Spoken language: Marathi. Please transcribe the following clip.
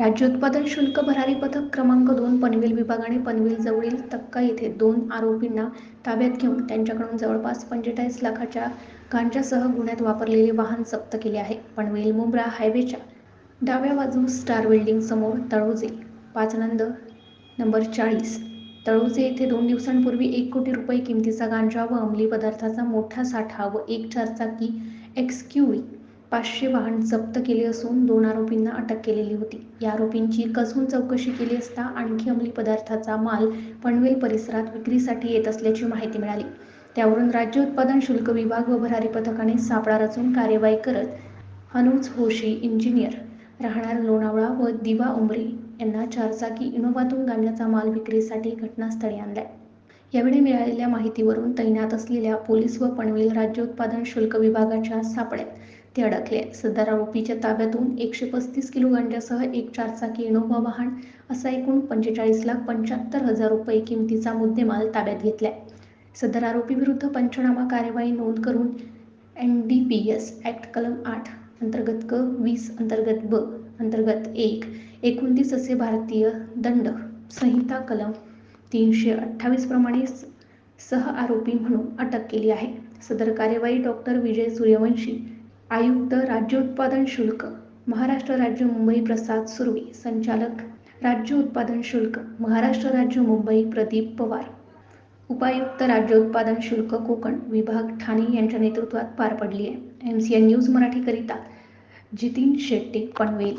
राज्य उत्पादन शुल्क भरारी पथक क्रमांक दोन पनवेल विभागाने पनवेल जवळील तक्का येथे दोन आरोपींना ताब्यात घेऊन त्यांच्याकडून जवळपास पंचेचाळीस लाखाच्या गांजासह गुन्ह्यात वापरलेले वाहन जप्त केले आहे. पनवेल मुंब्रा हायवेच्या डाव्या बाजू स्टार बिल्डिंग समोर तळोजे पाच नंद नंबर चाळीस. तळोजे येथे दोन दिवसांपूर्वी एक कोटी रुपये किमतीचा गांजा व अंमली पदार्थाचा मोठा साठा व एक चारचाकी एक्स क्यू पाचशे वाहन जप्त केले असून दोन आरोपींना अटक केलेली होती. या आरोपींची कसून चौकशी केली असता आणखी अंमली पदार्थाचा माल पनवेल परिसरात विक्रीसाठी येत असल्याची माहिती मिळाली. त्यावरून राज्य उत्पादन शुल्क विभाग व भरारी पथकाने सापळा रचून कार्यवाही करत हनुज होशी इंजिनियर राहणार लोणावळा व दिवा उमरे यांना चारचाकी इनोव्हातून गांजाचा माल विक्रीसाठी घटनास्थळी आणलाय. यावेळी मिळालेल्या माहितीवरून तैनात असलेल्या पोलीस व पनवेल राज्य उत्पादन शुल्क विभागाच्या सापड्यात ते अडकले. सदर आरोपीच्या ताब्यातून एकशे पस्तीस किलो गांजासह एक चारचाकी इनोव्हा वाहन असा एकूण पंचेचाळीस लाख पंच्याहत्तर हजार रुपये किमतीचा मुद्देमाल ताब्यात घेतलाय. सदर आरोपी विरुद्ध पंचनामा कार्यवाही नोंद करून N D P S act कलम आठ अंतर्गत क वीस अंतर्गत ब अंतर्गत एक एकोणतीस असे भारतीय दंड संहिता कलम तीनशे अठ्ठावीस प्रमाणे स- सह आरोपी म्हणून अटक केली आहे. सदर कार्यवाही डॉक्टर विजय सूर्यवंशी आयुक्त राज्य उत्पादन शुल्क महाराष्ट्र राज्य मुंबई प्रसाद सुर्वे संचालक राज्य उत्पादन शुल्क महाराष्ट्र राज्य मुंबई प्रदीप पवार. उपायुक्त राज्य उत्पादन शुल्क कोकण विभाग ठाणे यांच्या नेतृत्वात पार पडली आहे. एम सी एन न्यूज मराठीकरिता जितीन शेट्टी पनवेल.